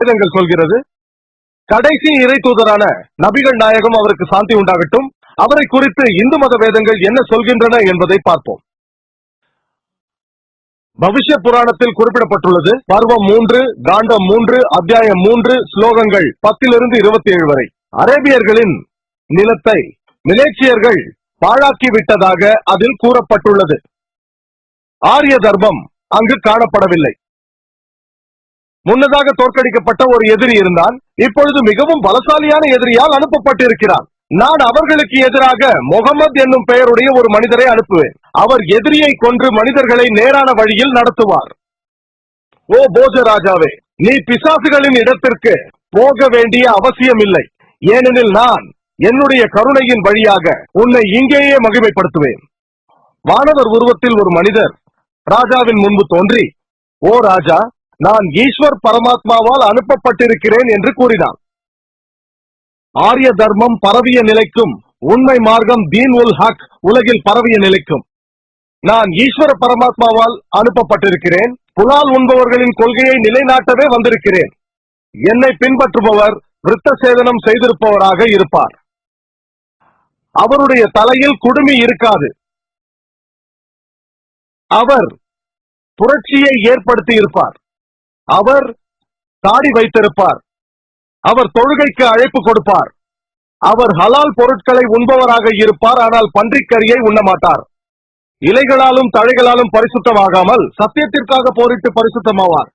வேதங்கள் சொல்கிறது கடைசி இறை தூதரான நபிகள் நாயகம் அவருக்கு சாந்தி உண்டாகட்டும். அவரை குறித்து இந்து மத வேதங்கள் என்ன சொல்கின்றன என்பதை பார்ப்போம். பவிஷ்ய புராணத்தில் குறிப்பிடப்பட்டுள்ளது பருவம் மூன்று காண்டம் மூன்று அத்தியாயம் மூன்று ஸ்லோகங்கள் பத்திலிருந்து இருபத்தி ஏழு வரை. அரேபியர்களின் நிலத்தை மிலேச்சியர்கள் பாழாக்கி விட்டதாக அதில் கூறப்பட்டுள்ளது. ஆரிய தர்மம் அங்கு காணப்படவில்லை. முன்னதாக தோற்கடிக்கப்பட்ட ஒரு எதிரி இருந்தான். இப்பொழுது மிகவும் பலசாலியான எதிரியால் அனுப்பப்பட்டிருக்கிறான். நான் அவர்களுக்கு எதிராக முகமது என்னும் பெயருடைய ஒரு மனிதரை அனுப்புவேன். அவர் எதிரியை கொன்று மனிதர்களை நேரான வழியில் நடத்துவார். ஓ போஜ ராஜாவே நீ பிசாசுகளின் இடத்திற்கு போக வேண்டிய அவசியம் இல்லை ஏனெனில் நான் என்னுடைய கருணையின் வழியாக உன்னை இங்கேயே மகிமைப்படுத்துவேன். வானவர் உருவத்தில் ஒரு மனிதர் ராஜாவின் முன்பு தோன்றி ஓ ராஜா நான் ஈஸ்வர் பரமாத்மாவால் அனுப்பப்பட்டிருக்கிறேன் என்று கூறினார் ஆரிய தர்மம் பரவிய நிலைக்கும் உண்மை மார்க்கம் தீன் உல் ஹக் உலகில் பரவிய நிலைக்கும். நான் ஈஸ்வர பரமாத்மாவால் அனுப்பப்பட்டிருக்கிறேன் புலால் உண்பவர்களின் கொள்கையை நிலைநாட்டவே வந்திருக்கிறேன். என்னை பின்பற்றுபவர் விருத்த சேதனம் செய்திருப்பவராக இருப்பார். அவருடைய தலையில் குடுமி இருக்காது. அவர் புரட்சியை ஏற்படுத்தி இருப்பார். அவர் தாடி வைத்திருப்பார். அவர் தொழுகைக்கு அழைப்பு கொடுப்பார். அவர் ஹலால் பொருட்களை உண்பவராக இருப்பார் ஆனால் பன்றிக்கரியை உண்ண மாட்டார் இலைகளாலும் தழைகளாலும் பரிசுத்தமாகாமல் சத்தியத்திற்காக போரிட்டு பரிசுத்தமாவார்.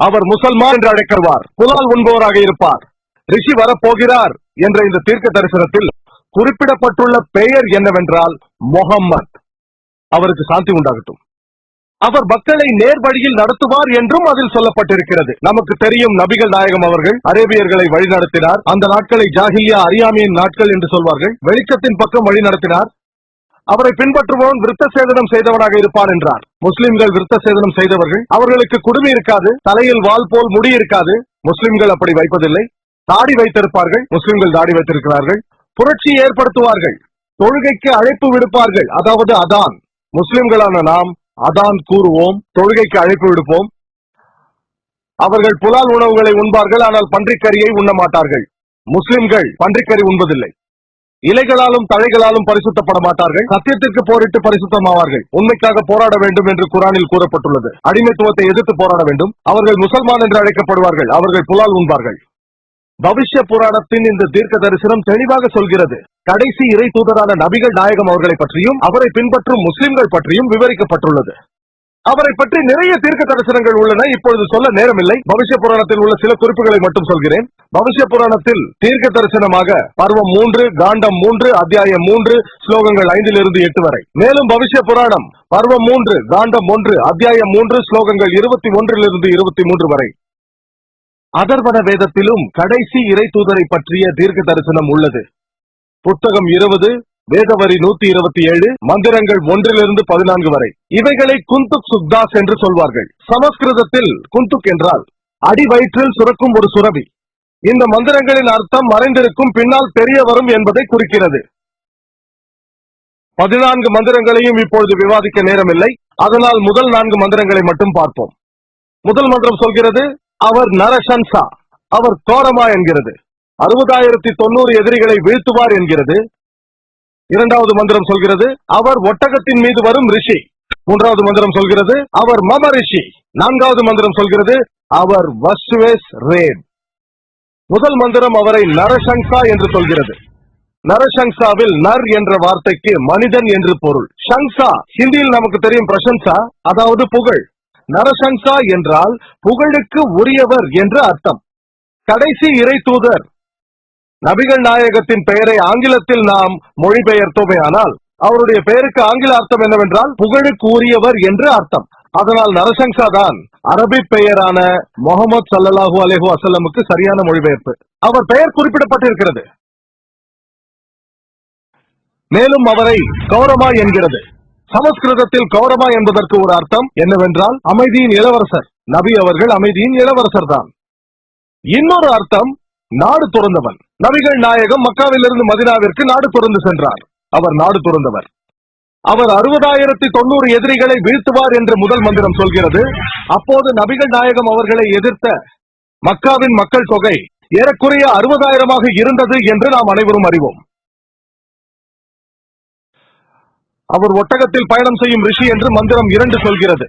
அவர் முசல்மான் என்று அழைக்கப்படுவார் புலால் உண்பவராக இருப்பார். ரிஷி வரப்போகிறார் என்ற இந்த தீர்க்க தரிசனத்தில் குறிப்பிடப்பட்டுள்ள பெயர் என்னவென்றால் முகம்மது அவருக்கு சாந்தி உண்டாகட்டும். அவர் மக்களை நேர்வழியில் நடத்துவார் என்றும் அதில் சொல்லப்பட்டிருக்கிறது. நமக்கு தெரியும் நபிகள் நாயகம் அவர்கள் அரேபியர்களை வழிநடத்தினார். அந்த நாட்களை ஜாகிலியா அறியாமையின் நாட்கள் என்று சொல்வார்கள். வெளிச்சத்தின் பக்கம் வழி நடத்தினார் அவரை பின்பற்றுபவன் விருத்த சேதனம் செய்தவனாக இருப்பான் என்றார். முஸ்லிம்கள் விருத்த சேதனம் செய்தவர்கள். அவர்களுக்கு குடுமி இருக்காது. தலையில் வால் போல் முடி இருக்காது. முஸ்லிம்கள் அப்படி வைப்பதில்லை. தாடி வைத்திருப்பார்கள். முஸ்லிம்கள் தாடி வைத்திருக்கிறார்கள். புரட்சி ஏற்படுத்துவார்கள். தொழுகைக்கு அழைப்பு விடுப்பார்கள். அதாவது அதான். முஸ்லிம்களான நாம் அதான் கூறுவோம் தொழுகைக்கு அழைப்பு விடுப்போம். அவர்கள் புலால் உணவுகளை உண்பார்கள் ஆனால் பன்றிக்கறியை உண்ண மாட்டார்கள். முஸ்லிம்கள் பன்றிக்கறி உண்பதில்லை. இலைகளாலும் தழைகளாலும் பரிசுத்தப்பட மாட்டார்கள். சத்தியத்திற்கு போரிட்டு பரிசுத்தமாவார்கள். உண்மைக்காக போராட வேண்டும் என்று குரானில் கூறப்பட்டுள்ளது. அடிமைத்துவத்தை எதிர்த்து போராட வேண்டும். அவர்கள் முசல்மான் என்று அழைக்கப்படுவார்கள். அவர்கள் புலால் உண்பார்கள். பவிஷ்ய புராணத்தின் இந்த தீர்க்க தரிசனம் தெளிவாக சொல்கிறது. கடைசி இறை தூதரான நபிகள் நாயகம் அவர்களை பற்றியும் அவரை பின்பற்றும் முஸ்லிம்கள் பற்றியும் விவரிக்கப்பட்டுள்ளது. அவரை பற்றி நிறைய தீர்க்க தரிசனங்கள் உள்ளன. இப்பொழுது சொல்ல நேரமில்லை. பவிஷ்ய புராணத்தில் உள்ள சில குறிப்புகளை மட்டும் சொல்கிறேன். பவிஷ்ய புராணத்தில் தீர்க்க தரிசனமாக பருவம் மூன்று காண்டம் மூன்று அத்தியாயம் மூன்று ஸ்லோகங்கள் ஐந்திலிருந்து எட்டு வரை. மேலும் பவிஷ்ய புராணம் பருவம் மூன்று காண்டம் ஒன்று அத்தியாயம் மூன்று ஸ்லோகங்கள் இருபத்தி ஒன்றிலிருந்து இருபத்தி மூன்று வரை. அதர்வன வேதத்திலும் கடைசி இறை தூதரை பற்றிய தீர்க்க தரிசனம் உள்ளது. புத்தகம் இருபது வேதவரி நூத்தி இருபத்தி ஏழு மந்திரங்கள் ஒன்றிலிருந்து பதினான்கு வரை. இவைகளை குந்துக் சுக்தாஸ் என்று சொல்வார்கள். சமஸ்கிருதத்தில் குந்துக் என்றால் அடி வயிற்றில் சுரக்கும் ஒரு சுரபி. இந்த மந்திரங்களின் அர்த்தம் மறைந்திருக்கும் பின்னால் தெரிய வரும் என்பதை குறிக்கிறது. பதினான்கு மந்திரங்களையும் இப்பொழுது விவாதிக்க நேரமில்லை. அதனால் முதல் நான்கு மந்திரங்களை மட்டும் பார்ப்போம். முதல் மந்திரம் சொல்கிறது அவர் நரசன்சா அவர் கோரமா என்கிறது. அறுபதாயிரத்தி தொண்ணூறு எதிரிகளை வீழ்த்துவார் என்கிறது. இரண்டாவது மந்திரம் சொல்கிறது அவர் ஒட்டகத்தின் மீது வரும் ரிஷி. மூன்றாவது மந்திரம் சொல்கிறது அவர் மம ரிஷி. நான்காவது மந்திரம் சொல்கிறது அவர் வஸ்வேஸ் ரேட் முதல் மந்திரம் அவரை நரசங்சா என்று சொல்கிறது. நரசங்சாவில் நர் என்ற வார்த்தைக்கு மனிதன் என்று பொருள். ஷங்சா ஹிந்தியில் நமக்கு தெரியும் பிரசன்சா அதாவது புகழ். நரசங்சா என்றால் புகழுக்கு உரியவர் என்று அர்த்தம். கடைசி இறை தூதர். நபிகள் நாயகத்தின் பெயரை ஆங்கிலத்தில் நாம் மொழிபெயர்த்தோமே ஆனால் அவருடைய பெயருக்கு ஆங்கில அர்த்தம் என்னவென்றால் புகழுக்கு உரியவர் என்று அர்த்தம். அதனால் நரசங்சா தான் அரபி பெயரான முகமது சல்லல்லாஹு அலைஹு அசல்லமுக்கு சரியான மொழிபெயர்ப்பு. அவர் பெயர் குறிப்பிடப்பட்டிருக்கிறது. மேலும் அவரை கௌரமா என்கிறது. சமஸ்கிருதத்தில் கௌரமா என்பதற்கு ஒரு அர்த்தம் என்னவென்றால் அமைதியின் இளவரசர். நபி அவர்கள் அமைதியின் இளவரசர் தான் இன்னொரு அர்த்தம் நாடு துறந்தவன். நபிகள் நாயகம் மக்காவிலிருந்து மதினாவிற்கு நாடு துறந்து சென்றார். அவர் நாடு துறந்தவர். அவர் அறுபதாயிரத்தி தொண்ணூறு எதிரிகளை வீழ்த்துவார் என்று முதல் மந்திரம் சொல்கிறது. அப்போது நபிகள் நாயகம் அவர்களை எதிர்த்த மக்காவின் மக்கள் தொகை ஏறக்குறைய அறுபதாயிரமாக இருந்தது என்று நாம் அனைவரும் அறிவோம். அவர் ஒட்டகத்தில் பயணம் செய்யும் ரிஷி என்று மந்திரம் இரண்டு சொல்கிறது.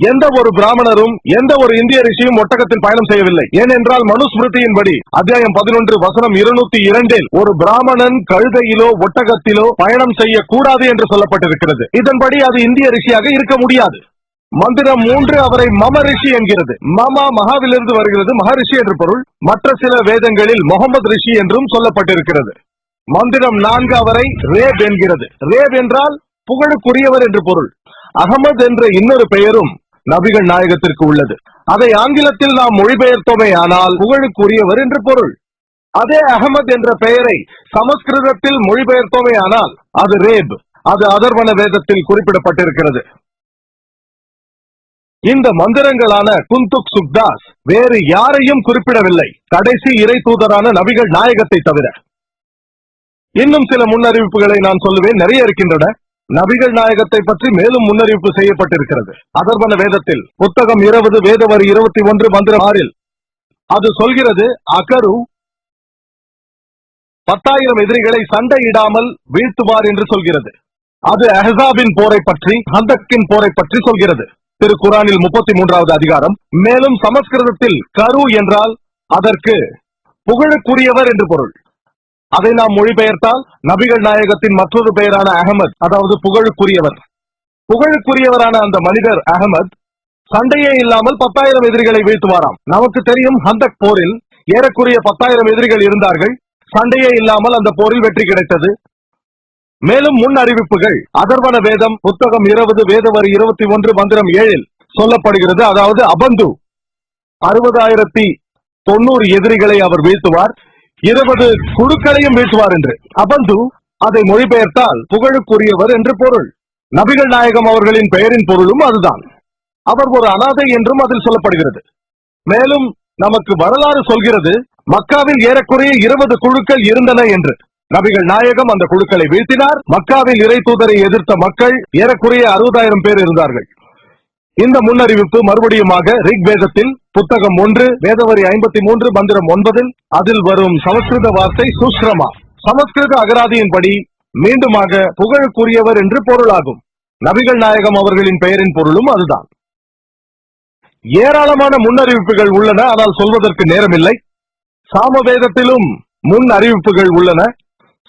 எந்த ஒரு பிராமணரும் எந்த ஒரு இந்திய ரிஷியும் ஒட்டகத்தில் பயணம் செய்யவில்லை. ஏனென்றால் மனுஸ்மிருதியின்படி அத்தியாயம் பதினொன்று வசனம் இருநூத்தி இரண்டில் ஒரு பிராமணன் கழுதையிலோ ஒட்டகத்திலோ பயணம் செய்யக்கூடாது என்று சொல்லப்பட்டிருக்கிறது. இதன்படி அது இந்திய ரிஷியாக இருக்க முடியாது. மந்திரம் மூன்று அவரை மம ரிஷி என்கிறது. மமா மகாவிலிருந்து வருகிறது மகரிஷி என்று பொருள். மற்ற சில வேதங்களில் முகமது ரிஷி என்றும் சொல்லப்பட்டிருக்கிறது. மந்திரம் நான்கு அவரை ரேப் என்கிறது. ரேப் என்றால் புகழுக்குரியவர் என்று பொருள். அகமது என்ற இன்னொரு பெயரும் நபிகள் நாயகத்திற்கு உள்ளது. அதை ஆங்கிலத்தில் நாம் மொழிபெயர்த்தோமே ஆனால் புகழுக்குரியவர் என்று பொருள். அதே அகமது என்ற பெயரை சமஸ்கிருதத்தில் மொழிபெயர்த்தோமே ஆனால் அது ரேப் அது அதர்வன வேதத்தில் குறிப்பிடப்பட்டிருக்கிறது. இந்த மந்திரங்களான குந்துக் சுக்தாஸ் வேறு யாரையும் குறிப்பிடவில்லை. கடைசி இறை தூதரான நபிகள் நாயகத்தை தவிர. இன்னும் சில முன்னறிவிப்புகளை நான் சொல்லுவேன். நிறைய இருக்கின்றன. நபிகள் நாயகத்தை பற்றி மேலும் முன்னறிவிப்பு செய்யப்பட்டிருக்கிறது. அதர்வன வேதத்தில் புத்தகம் இருபது வேதவரி இருபத்தி ஒன்று மந்திரம் ஆறில் அது சொல்கிறது அகரு பத்தாயிரம் எதிரிகளை சண்டையிடாமல் வீழ்த்துவார் என்று சொல்கிறது. அது அஹசாபின் போரை பற்றி ஹந்தக்கின் போரை பற்றி சொல்கிறது. திரு குரானில் முப்பத்தி மூன்றாவது அதிகாரம் மேலும் சமஸ்கிருதத்தில் கரு என்றால் அதற்கு புகழுக்குரியவர் என்று பொருள். அதை நாம் மொழிபெயர்த்தால் நபிகள் நாயகத்தின் மற்றொரு பெயரான அகமது அதாவது புகழுக்குரியவர். புகழுக்குரியவரான அந்த மனிதர் அகமது சண்டையே இல்லாமல் பத்தாயிரம் எதிரிகளை வீழ்த்துவாராம். நமக்கு தெரியும் ஹந்தக் போரில் ஏறக்குரிய பத்தாயிரம் எதிரிகள் இருந்தார்கள். சண்டையே இல்லாமல் அந்த போரில் வெற்றி கிடைத்தது. மேலும் முன் அறிவிப்புகள் அதர்வன வேதம் புத்தகம் இருபது வேதவரி இருபத்தி ஒன்று மந்திரம் ஏழில் சொல்லப்படுகிறது. அதாவது அபந்து அறுபதாயிரத்தி தொண்ணூறு எதிரிகளை அவர் வீழ்த்துவார். இருபது குழுக்களையும் வீழ்த்துவார் என்று. அபந்து அதை மொழிபெயர்த்தால் புகழுக்குரியவர் என்று பொருள். நபிகள் நாயகம் அவர்களின் பெயரின் பொருளும் அதுதான். அவர் ஒரு அனாதை என்றும் அதில் சொல்லப்படுகிறது. மேலும் நமக்கு வரலாறு சொல்கிறது மக்காவில் ஏறக்குறைய இருபது குழுக்கள் இருந்தன என்று. நபிகள் நாயகம் அந்த குழுக்களை வீழ்த்தினார். மக்காவில் இறை தூதரை எதிர்த்த மக்கள் ஏறக்குறைய அறுபதாயிரம் பேர் இருந்தார்கள். இந்த முன்னறிவிப்பு மறுபடியுமாக ரிக் வேதத்தில் புத்தகம் ஒன்று வேதவரி ஐம்பத்தி மூன்று மந்திரம் ஒன்பதில் அதில் வரும் சமஸ்கிருத வார்த்தை சுஸ்ரமா சமஸ்கிருத அகராதியின்படி மீண்டுமாக புகழுக்குரியவர் என்று பொருளாகும். நபிகள் நாயகம் அவர்களின் பெயரின் பொருளும் அதுதான். ஏராளமான முன்னறிவிப்புகள் உள்ளன ஆனால் சொல்வதற்கு நேரமில்லை. சாமவேதத்திலும் முன் அறிவிப்புகள் உள்ளன.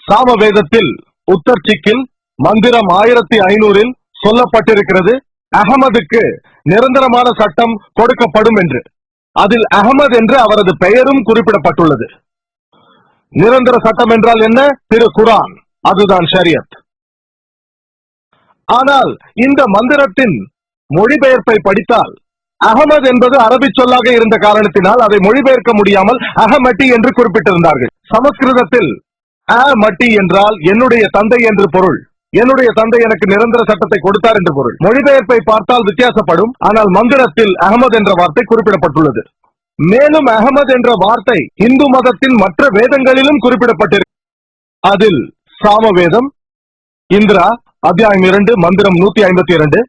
சாமவேதத்தில் உத்தர்ச்சிக்கில் மந்திரம் ஆயிரத்தி ஐநூறில் சொல்லப்பட்டிருக்கிறது. அகமதுக்கு நிரந்தரமான சட்டம் கொடுக்கப்படும் என்று. அதில் அகமது என்று அவரது பெயரும் குறிப்பிடப்பட்டுள்ளது. நிரந்தர சட்டம் என்றால் என்ன? திரு குரான். அதுதான் ஷரியத். ஆனால் இந்த மந்திரத்தின் மொழிபெயர்ப்பை படித்தால் அகமது என்பது அரபி சொல்லாக இருந்த காரணத்தினால் அதை மொழிபெயர்க்க முடியாமல் அகமட்டி என்று குறிப்பிட்டிருந்தார்கள். சமஸ்கிருதத்தில் அ மட்டி என்றால் என்னுடைய தந்தை என்று பொருள். என்னுடைய தந்தை எனக்கு நிரந்தர சட்டத்தை கொடுத்தார் என்று பொருள். மொழிபெயர்ப்பை பார்த்தால் வித்தியாசப்படும். ஆனால் மந்திரத்தில் அகமது என்ற வார்த்தை குறிப்பிடப்பட்டுள்ளது. மேலும் அகமது என்ற வார்த்தை இந்து மதத்தின் மற்ற வேதங்களிலும் குறிப்பிடப்பட்டிருக்கு. அதில் சாமவேதம் இந்திரா அத்தியாயம் இரண்டு மந்திரம் நூத்தி ஐம்பத்தி இரண்டு.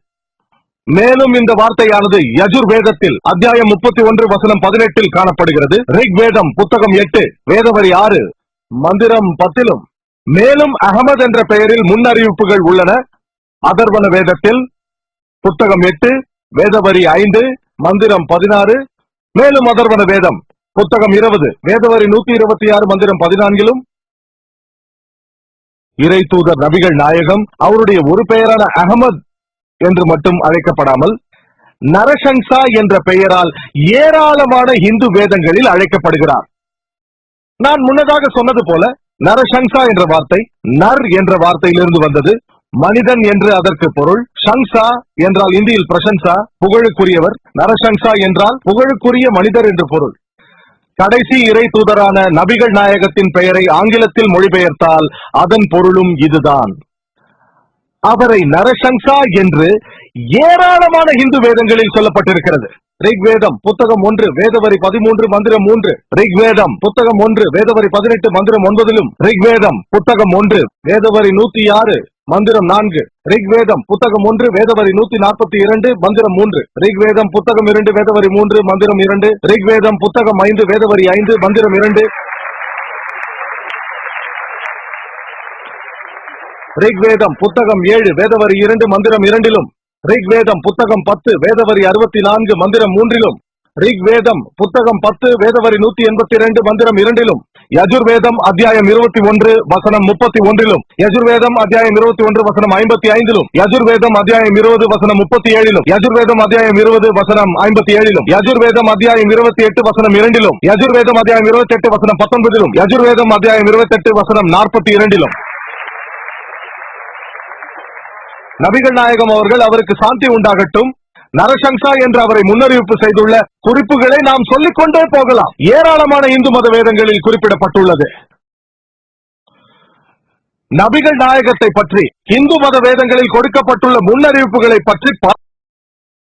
மேலும் இந்த வார்த்தையானது யஜுர் வேதத்தில் அத்தியாயம் முப்பத்தி ஒன்று வசனம் பதினெட்டில் காணப்படுகிறது. ரிக் வேதம் புத்தகம் எட்டு வேதவரி ஆறு மந்திரம் பத்திலும். மேலும் அகமது என்ற பெயரில் முன்னறிவிப்புகள் உள்ளன. அதர்வன வேதத்தில் புத்தகம் எட்டு வேதவரி ஐந்து மந்திரம் பதினாறு. மேலும் அதர்வன வேதம் புத்தகம் இருபது வேதவரி நூத்தி இருபத்தி ஆறு மந்திரம் பதினான்கிலும். இறை தூதர் நபிகள் நாயகம் அவருடைய ஒரு பெயரான அகமது என்று மட்டும் அழைக்கப்படாமல் நரசங்சா என்ற பெயரால் ஏராளமான இந்து வேதங்களில் அழைக்கப்படுகிறார். நான் முன்னதாக சொன்னது போல நரசங்சா என்ற வார்த்தை நர் என்ற வார்த்தையிலிருந்து வந்தது. மனிதன் என்று அதற்கு பொருள். சங்சா என்றால் இந்தியில் பிரசன்சா புகழுக்குரியவர். நரசங்சா என்றால் புகழுக்குரிய மனிதர் என்று பொருள். கடைசி இறை தூதரான நபிகள் நாயகத்தின் பெயரை ஆங்கிலத்தில் மொழிபெயர்த்தால் அதன் பொருளும் இதுதான். அவரை நரசங்சா என்று ஏராளமான இந்து வேதங்களில் சொல்லப்பட்டிருக்கிறது. ரிக்வேதம் புத்தகம் ஒன்று வேதவரி பதிமூன்று மந்திரம் மூன்று. ரிக்வேதம் புத்தகம் ஒன்று வேதவரி பதினெட்டு மந்திரம் ஒன்பதிலும். ரிக்வேதம் புத்தகம் ஒன்று வேதவரி நூத்தி ஆறு மந்திரம் நான்கு. ரிக்வேதம் புத்தகம் ஒன்று வேதவரி நூத்தி நாற்பத்தி இரண்டு மந்திரம் மூன்று. ரிக்வேதம் புத்தகம் இரண்டு வேதவரி மூன்று மந்திரம் இரண்டு. ரிக்வேதம் புத்தகம் ஐந்து வேதவரி ஐந்து மந்திரம் இரண்டு. ரிக்வேதம் புத்தகம் ஏழு வேதவரி இரண்டு மந்திரம் இரண்டிலும். ரிக்வேதம் புத்தகம் பத்து வேதவரி அறுபத்தி நான்கு மந்திரம் மூன்றிலும். ரிக்வேதம் புத்தகம் பத்து வேதவரி நூத்தி எண்பத்தி இரண்டு மந்திரம் இரண்டிலும். யஜுர்வேதம் அத்தியாயம் இருபத்தி ஒன்று வசனம் முப்பத்தி ஒன்றிலும். யஜுர்வேதம் அத்தியாயம் இருபத்தி ஒன்று வசனம் ஐம்பத்தி ஐந்திலும். யஜுர்வேதம் அத்தியாயம் இருபது வசனம் முப்பத்தி ஏழிலும். யஜுர்வேதம் அத்தியாயம் இருபது வசனம் ஐம்பத்தி ஏழிலும். யஜுர்வேதம் அத்தியாயம் இருபத்தி எட்டு வசனம் இரண்டிலும். யஜுர்வேதம் அத்தியாயம் இருபத்தி எட்டு வசனம் பத்தொன்பதிலும். யஜுர்வேதம் அத்தியாயம் இருபத்தி எட்டு வசனம் நாற்பத்தி இரண்டிலும். நபிகள் நாயகம் அவர்கள் அவருக்கு சாந்தி உண்டாகட்டும். நரசங்சா என்று அவரை முன்னறிவிப்பு செய்துள்ள குறிப்புகளை நாம் சொல்லிக் கொண்டே போகலாம். ஏராளமான இந்து மத வேதங்களில் குறிப்பிடப்பட்டுள்ளது. நபிகள் நாயகத்தை பற்றி இந்து மத வேதங்களில் கொடுக்கப்பட்டுள்ள முன்னறிவிப்புகளை பற்றி